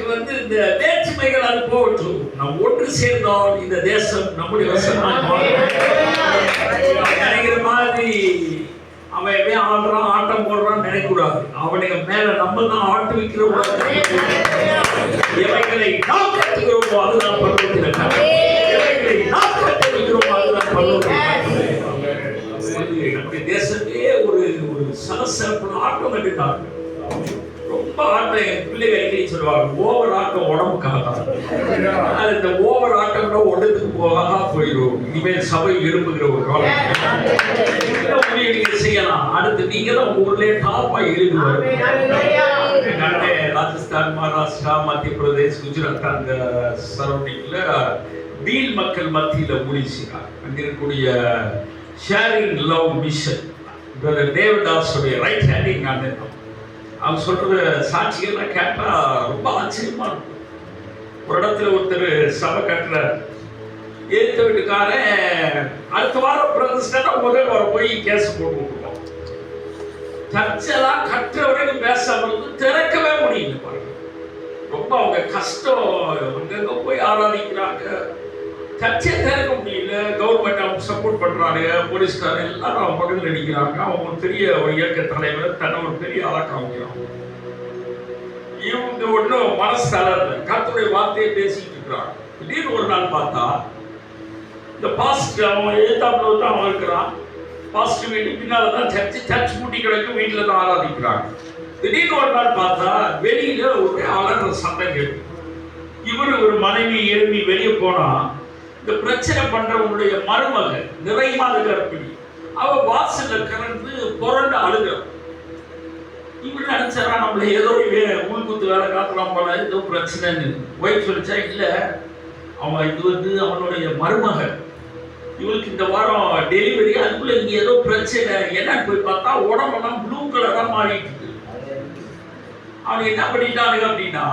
நமக்கு வந்து இந்த வேற்றுமைகள் அது போகட்டும். நாம் ஒன்று சேர்ந்தால் இந்த தேசம் நம்முடைய நினைக்கிற மாதிரி அவன் எவன் ஆடுறான் ஆட்டம் போடுறான்னு நினைக்கக்கூடாது. அவனுக்கு மேல நம்ம தான் ஆட்டு வைக்கிற எவைகளை நாம் கற்றுக்கிறோமோ அதுதான் பருவத்தில் எவைகளை நாம் கற்றுக்கிறோமோ அதுதான் பருவத்தில் நம்முடைய தேசமே ஒரு ஒரு சலசலப்பு ஆட்டம் கட்டுட்டாங்க. ரொம்ப ஆட்டம் என் பிள்ளைங்க அடிக்கடி சொல்லுவாங்க ஓவர் ஆட்டம் உடம்புக்காக அது இந்த ஓவர் ஆட்டம்னா ஒன்றதுக்கு போகாம போயிடும். இனிமேல் சபை விரும்புகிற ஒரு காலம். நீங்க செய்யலாம். அடுத்து நீங்க தான் ஊர்லயே டாப்பா எழுதுவார் ராஜஸ்தான் மகாராஷ்டிரா மத்திய பிரதேஷ் குஜராத் அந்த சரௌண்டிங்ல பீல் மக்கள் மத்தியில ஊழியம் செய்கிறார் இருக்கக்கூடிய ஷேரிங் லவ் மிஷன் பிரதர் தேவதாஸுடைய ரைட் ஹேண்டிங் அண்ணன் தான். அவங்க சொல்ற சாட்சிகள்லாம் கேட்டா ரொம்ப ஆச்சரியமா இருக்கும். ஒரு இடத்துல ஒருத்தர் சபை கட்டுற ஏத்த வீட்டுக்காரன் அடுத்த வாரம் பிரதிஷ்டா முதல் வாரம் போய் கேஸ் போட்டு விட்டுருவோம் சர்ச்செல்லாம் கட்டுற வரைக்கும் பேசாம இருந்து திறக்கவே முடியல பாருங்க. ரொம்ப அவங்க கஷ்டம் அங்கங்க போய் ஆராதிக்கிறாங்க. சர்ச்சை திறக்க முடியல கவர்மெண்ட் அவங்க சப்போர்ட் பண்ணுறாரு போலீஸ்கார் எல்லாரும் அவன் பக்கத்தில் அடிக்கிறாங்க அவன் ஒரு பெரிய ஒரு இயக்க தலைவர் தன்னை ஒரு பெரிய ஆளா காமிக்கிறாங்க இவங்க ஒன்றும் மனசு தளர்ல. கத்துடைய வார்த்தையை பேசிட்டு இருக்கிறாங்க. திடீர்னு ஒரு நாள் பார்த்தா இந்த பாஸ்ட் அவன் எழுத்தாப்புல தான் அவன் இருக்கிறான். பாஸ்ட் வீட்டு பின்னால் தான் சர்ச்சு சர்ச் பூட்டி கிடக்கும் வீட்டில் தான் ஆராதிக்கிறாங்க. திடீர்னு ஒரு நாள் பார்த்தா வெளியில ஒரு அலற சத்தம் கேட்கும் இவரு ஒரு மனைவி எழுப்பி வெளியே போனால் இந்த பிரச்சனை பண்றவங்களுடைய மருமக நிறைமாத கர்ப்பிணி அவ வாசல்ல கலந்து புரண்டு அழுகிறான் இவன் நினைச்சாரா? நம்மள ஏதோ வே- உள்குத்து வேலை காட்டலாம் போல ஏதோ பிரச்சனைன்னு. ஒய்ஃப் சொல்லிச்சா? இல்ல. அவன் இது வந்து அவனுடைய மருமகன் இவளுக்கு இந்த வாரம் டெலிவரி அதுக்குள்ள இங்க ஏதோ பிரச்சனை. என்னன்னு போய் பார்த்தா உடம்பெல்லாம் ப்ளூ கலரா மாறிட்டு அவன் என்ன பண்ணிட்டானுங்க அப்படின்னா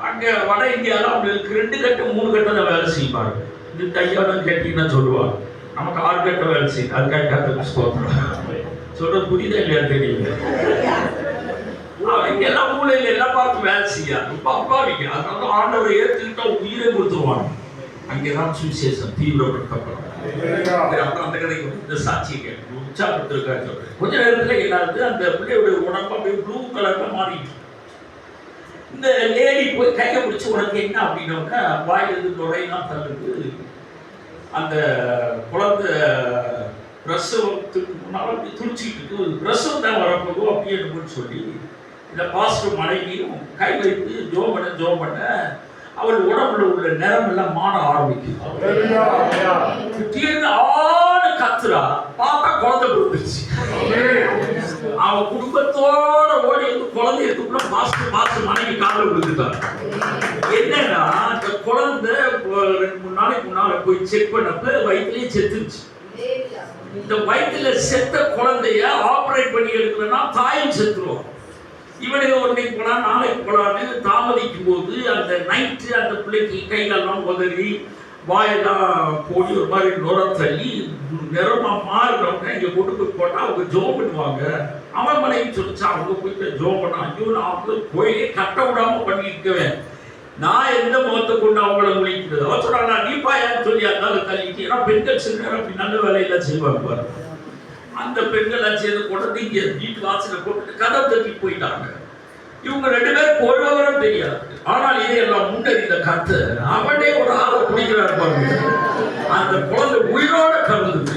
அங்க வட இந்தியாவில் அவங்களுக்கு ரெண்டு கட்டம் மூணு கட்டம் தான் வேலை செய்வாங்க. இது தையாடம் கேட்டீங்கன்னா சொல்லுவாங்க நமக்கு ஆறு கட்டம் வேலை செய்யுது அது கட்டாத ஸ்தோத்திரம் சொல்றது புரியுதா இல்லையா தெரியல அவங்க எல்லாம் மூலையில எல்லாம் பார்த்து வேலை செய்யாது ரொம்ப அப்பாவிங்க அதனால ஆண்டவரை ஏற்றுக்கிட்டா உயிரை கொடுத்துருவாங்க அங்கேதான் சுவிசேஷம் தீவிரப்படுத்தப்படும் அப்புறம் அந்த கதைக்கு இந்த சாட்சியை கேட்டு உற்சாகப்படுத்திருக்காரு கொஞ்ச நேரத்துல எல்லாருக்கும் அந்த பிள்ளையோட உடம்பு அப்படியே ப்ளூ கலர்ல மாறிட்டு இந்த லேடி போய் கையை பிடிச்சு உனக்கு என்ன அப்படின்னோடனே வாயிலிருந்து நுழையெல்லாம் தள்ளுது. அந்த குழந்தை பிரசவத்துக்கு முன்னால் அப்படி துடிச்சிக்கிட்டு இருக்கு. பிரசவம் தான் வரப்போதோ அப்படின்னு சொல்லி இந்த பாஸ்டர் மனைவியும் கை வைத்து ஜோ பண்ண ஜோ பண்ண அவள் உடம்புல உள்ள நிறம் எல்லாம் மாற ஆரம்பிக்கும் திடீர்னு ஆணு கத்துறா பார்த்தா குழந்தை பிறந்துருச்சு அவன் குடும்பத்தோட ஓடி வந்து குழந்தைய தூக்குனா மாஸ்டர் மாஸ்டர் மனைவி காலில் விழுந்துட்டான் என்னன்னா அந்த குழந்தை இப்போ ரெண்டு மூணு நாளைக்கு முன்னால போய் செக் பண்ணப்ப வயிற்றுலயே செத்துருச்சு. இந்த வயிற்றுல செத்த குழந்தைய ஆபரேட் பண்ணி எடுக்கலன்னா தாயும் செத்துருவோம் இவனுக்கு ஒன்றைக்கு நாளைக்கு போனா நாளைக்கு போனான்னு தாமதிக்கும் போது அந்த நைட்டு அந்த பிள்ளைக்கு கைகள்லாம் உதறி வாயெல்லாம் போடி ஒரு மாதிரி நுர தள்ளி நிறமா மாறுறவங்க இங்கே கொண்டு போய் போட்டால் அவங்க ஜோ பண்ணுவாங்க. அவன் மனைவி சொல்லிச்சா அவங்க போயிட்டு ஜோ பண்ணா. ஐயோ நான் அவங்க கோயிலே கட்ட விடாம பண்ணிருக்கவேன் நான் எந்த முகத்தை கொண்டு அவங்கள முடிக்கிறது அவன் சொல்றாங்க நீ பாயான்னு சொல்லி அதனால தள்ளிட்டு ஏன்னா பெண்கள் சில நேரம் அப்படி நல்ல வேலையெல்லாம் செய்வாங்க பாரு. அந்த பெண்கள் சேர்ந்து கொண்டு இங்கே வீட்டு வாசல போட்டு கதை தட்டி போயிட்டாங்க. இவங்க ரெண்டு பேரும் ஒருவரும் தெரியாது. ஆனால் இதையெல்லாம் முன்னறிந்த கத்து அவனே ஒரு ஆளை குடிக்கிறார் பாருங்க. அந்த குழந்தை உயிரோட கலந்து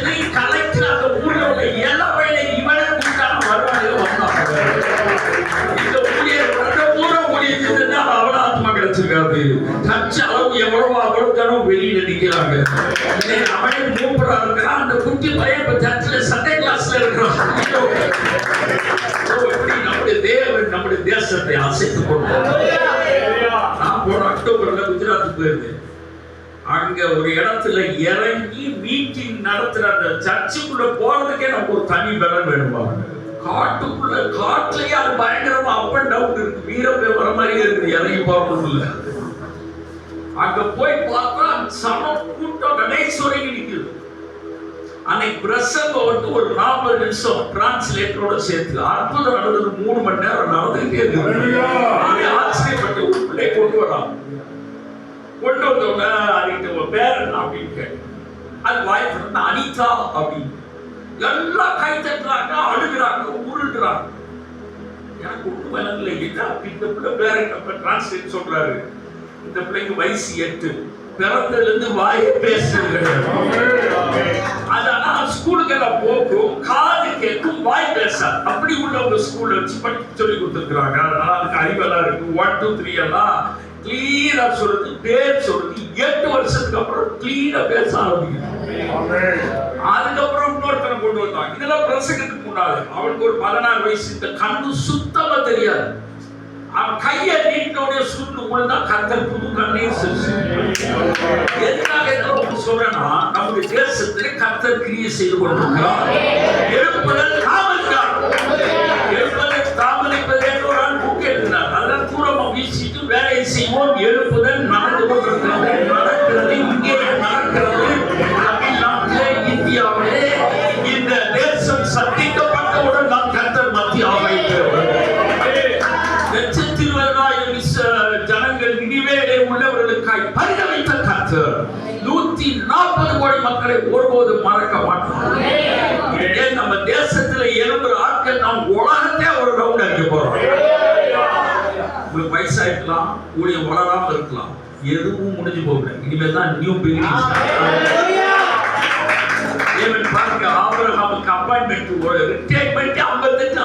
பெர்மிஷனை கலெக்டர் அந்த ஊர்ல உள்ள பையனையும் இவனே கூட்டான வருவாங்க வந்தாங்க இந்த ஊழியர் வந்த ஊர ஊழியத்துக்கு அவன ஆத்மா கிடைச்சிருக்காது கட்ச அளவு எவ்வளவு அவ்வளவு தரம் வெளியில இன்னைக்கு அவனே மூப்பரா இருக்கிறான் அந்த குட்டி பையன் இப்ப சர்ச்சில் சண்டே கிளாஸ்ல இருக்கிறான். நம்முடைய தேவன் நம்முடைய தேசத்தை அசைத்து கொண்டு நான் போன அக்டோபர்ல குஜராத் போயிருந்தேன். அங்க ஒரு இடத்துல இறங்கி மீட்டிங் நடத்துற அந்த சர்ச்சுக்குள்ள போறதுக்கே நமக்கு ஒரு தனி பலன் வேணுமா காட்டுக்குள்ள காட்டுலயே அது பயங்கரமா அப் அண்ட் டவுன் இருக்கு. வீரப்பே வர மாதிரியே இருக்கு இறங்கி போறதுல அங்க போய் பார்த்தா சம கூட்டம் கணேஸ்வரங்க நிக்கிறாங்க அன்னைக்கு பிரசங்கம் வந்து ஒரு நாற்பது நிமிஷம் டிரான்ஸ்லேட்டரோட சேர்த்து அற்புதம் நடந்தது. மூணு மணி நேரம் நடந்துகிட்டே இருக்கு. ஆச்சரியப்பட்டு பிள்ளை கொண்டு வரான். கொண்டு வந்தவங்க அதுக்கிட்ட உங்க பேர் என்ன அப்படின்னு கேட்டேன் அது வாய் திறந்து அனிதா அப்படின்னு. எல்லாம் கை தட்டுறாங்க அழுகிறாங்க உருள்றாங்க எனக்கு ஒன்றும் விளங்கல என்ன இந்த பிள்ளை பேர நம்ம டிரான்ஸ்லேட் சொல்றாரு? இந்த பிள்ளைக்கு வயசு எட்டு. பிறந்ததுல இருந்து வாயை பேசுறது அதனால ஸ்கூலுக்கு எல்லாம் போகும் காது கேட்கும் வாய் பேசாது. அப்படி உள்ளவங்க ஸ்கூல்ல வச்சு படிச்சு சொல்லி கொடுத்துருக்குறாங்க. அதனால அதுக்கு அறிவெல்லாம் இருக்கு. ஒன் டூ த்ரீ எல்லாம் கிளீனா சொல்றது பேர் சொல்றது. எட்டு வருஷத்துக்கு அப்புறம் கிளீனா பேச ஆரம்பிக்கும் அதுக்கப்புறம் இன்னொருத்தனை கொண்டு வந்தான். இதெல்லாம் பிரசங்கத்துக்கு முன்னாடி அவனுக்கு ஒரு பதினாறு வயசு. இந்த கண்ணு சுத்தமா தெரியாது. அவன் கையை நீட்டினோடய சுண்டு விழுந்தா கத்தல் புது கண்ணையும் சிரிச்சு எதுக்காக இதெல்லாம் சொல்றேன்னா நம்முடைய தேசத்திலே கத்தர் கிரியை செய்து கொண்டிருக்கிறார். எழுப்புதல் தாமதிக்கிறார் எழுப்புதல் உள்ளவர்களுக்காய் பரிதவித்த கர்த்தர். நூத்தி நாற்பது கோடி மக்களை ஒருபோதும் மறக்க மாட்டோம். நம்ம தேசத்துல எழும்புற ஆட்கள் நாம் உலகத்தே ஒரு ரவுண்ட் அடிக்க போறோம். உங்களுக்கு வயசாயிருக்கலாம் ஊழிய வளராம இருக்கலாம். எதுவும் முடிஞ்சு போகல. இனிமேல் தான் நியூ பிகினிங் பாருங்க ஆபரகாமுக்கு அப்பாயின்மெண்ட் ஒரு ரிட்டையர்மெண்ட் ஐம்பத்தெட்டு